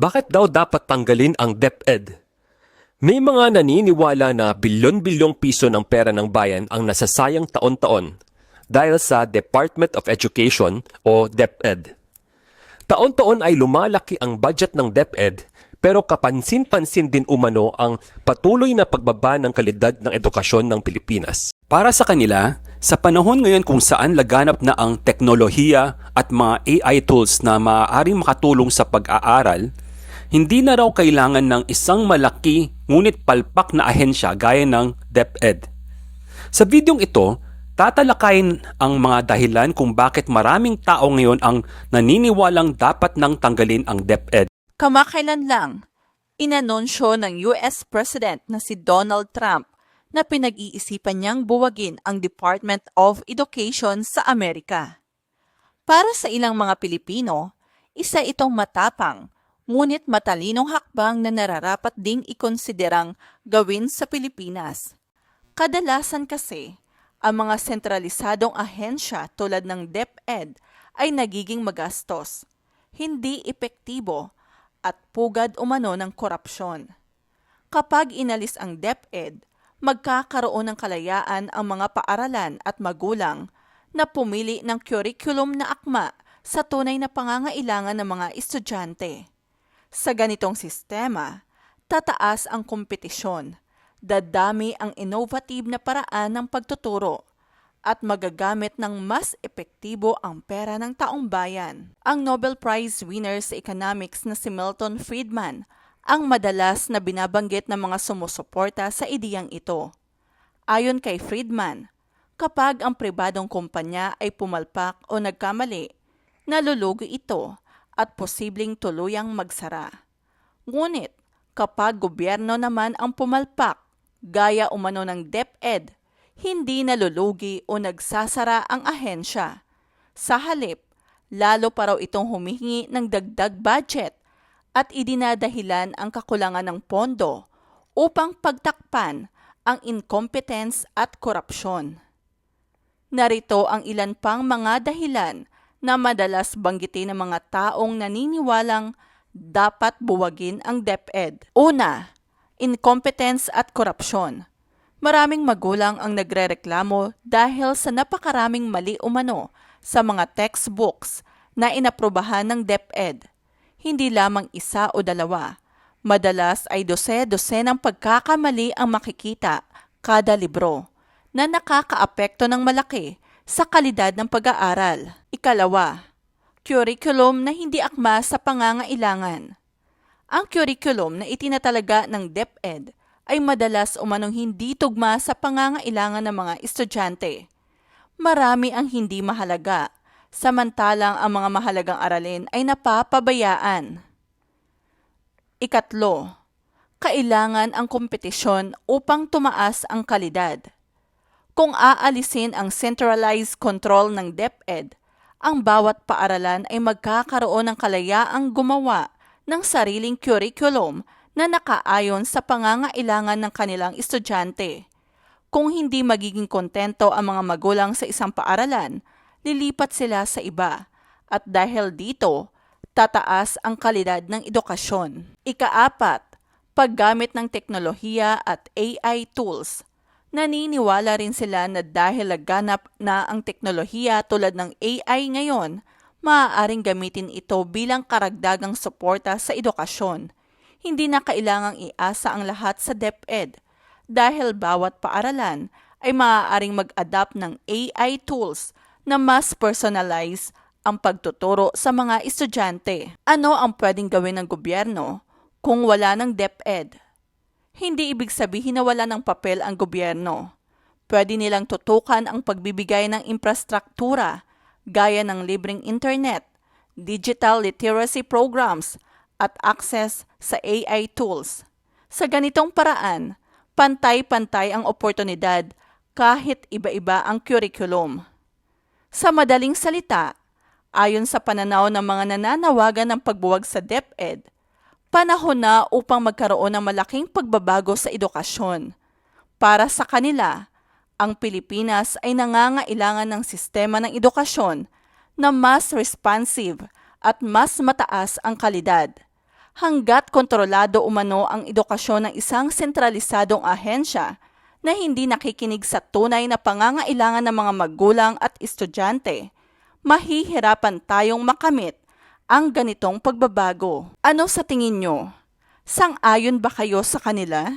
Bakit daw dapat tanggalin ang DepEd? May mga naniniwala na bilyon-bilyong piso ng pera ng bayan ang nasasayang taon-taon dahil sa Department of Education o DepEd. Taon-taon ay lumalaki ang budget ng DepEd pero kapansin-pansin din umano ang patuloy na pagbaba ng kalidad ng edukasyon ng Pilipinas. Para sa kanila, sa panahon ngayon kung saan laganap na ang teknolohiya at mga AI tools na maaaring makatulong sa pag-aaral, hindi na raw kailangan ng isang malaki ngunit palpak na ahensya gaya ng DepEd. Sa videong ito, tatalakayin ang mga dahilan kung bakit maraming tao ngayon ang naniniwalang dapat nang tanggalin ang DepEd. Kamakailan lang, inanunsyo ng US President na si Donald Trump na pinag-iisipan niyang buwagin ang Department of Education sa Amerika. Para sa ilang mga Pilipino, isa itong matapang ngunit matalinong hakbang na nararapat ding ikonsiderang gawin sa Pilipinas. Kadalasan kasi, ang mga sentralisadong ahensya tulad ng DepEd ay nagiging magastos, hindi epektibo at pugad umano ng korupsyon. Kapag inalis ang DepEd, magkakaroon ng kalayaan ang mga paaralan at magulang na pumili ng curriculum na akma sa tunay na pangangailangan ng mga estudyante. Sa ganitong sistema, tataas ang kompetisyon, dadami ang innovative na paraan ng pagtuturo, at magagamit ng mas epektibo ang pera ng taong bayan. Ang Nobel Prize winner sa economics na si Milton Friedman ang madalas na binabanggit ng mga sumusuporta sa ideyang ito. Ayon kay Friedman, kapag ang pribadong kumpanya ay pumalpak o nagkamali, nalulugi ito at posibleng tuluyang magsara. Ngunit kapag gobyerno naman ang pumalpak, gaya umano ng DepEd, hindi nalulugi o nagsasara ang ahensya. Sa halip, lalo pa raw itong humihingi ng dagdag budget at idinadahilan ang kakulangan ng pondo upang pagtakpan ang incompetence at korupsyon. Narito ang ilan pang mga dahilan na madalas banggitin ng mga taong naniniwalang dapat buwagin ang DepEd. Una, incompetence at korupsyon. Maraming magulang ang nagrereklamo dahil sa napakaraming mali umano sa mga textbooks na inaprubahan ng DepEd. Hindi lamang isa o dalawa. Madalas ay dose-dose ng pagkakamali ang makikita kada libro na nakakaapekto ng malaki sa kalidad ng pag-aaral. Ikalawa, curriculum na hindi akma sa pangangailangan. Ang curriculum na itinatalaga ng DepEd ay madalas umanong hindi tugma sa pangangailangan ng mga estudyante. Marami ang hindi mahalaga, samantalang ang mga mahalagang aralin ay napapabayaan. Ikatlo, kailangan ang kompetisyon upang tumaas ang kalidad. Kung aalisin ang centralized control ng DepEd, ang bawat paaralan ay magkakaroon ng kalayaang gumawa ng sariling curriculum na nakaayon sa pangangailangan ng kanilang estudyante. Kung hindi magiging kontento ang mga magulang sa isang paaralan, lilipat sila sa iba. At dahil dito, tataas ang kalidad ng edukasyon. Ikaapat, paggamit ng teknolohiya at AI tools. Naniniwala rin sila na dahil laganap na ang teknolohiya tulad ng AI ngayon, maaaring gamitin ito bilang karagdagang suporta sa edukasyon. Hindi na kailangang iasa ang lahat sa DepEd dahil bawat paaralan ay maaaring mag-adapt ng AI tools na mas personalize ang pagtuturo sa mga estudyante. Ano ang pwedeng gawin ng gobyerno kung wala ng DepEd? Hindi ibig sabihin na wala ng papel ang gobyerno. Pwede nilang tutukan ang pagbibigay ng infrastruktura gaya ng libreng internet, digital literacy programs, at access sa AI tools. Sa ganitong paraan, pantay-pantay ang oportunidad kahit iba-iba ang curriculum. Sa madaling salita, ayon sa pananaw ng mga nananawagan ng pagbuwag sa DepEd, panahon na upang magkaroon ng malaking pagbabago sa edukasyon. Para sa kanila, ang Pilipinas ay nangangailangan ng sistema ng edukasyon na mas responsive at mas mataas ang kalidad. hanggat kontrolado umano ang edukasyon ng isang sentralisadong ahensya na hindi nakikinig sa tunay na pangangailangan ng mga magulang at estudyante, mahihirapan tayong makamit ang ganitong pagbabago. Ano sa tingin nyo? Sang-ayon ba kayo sa kanila?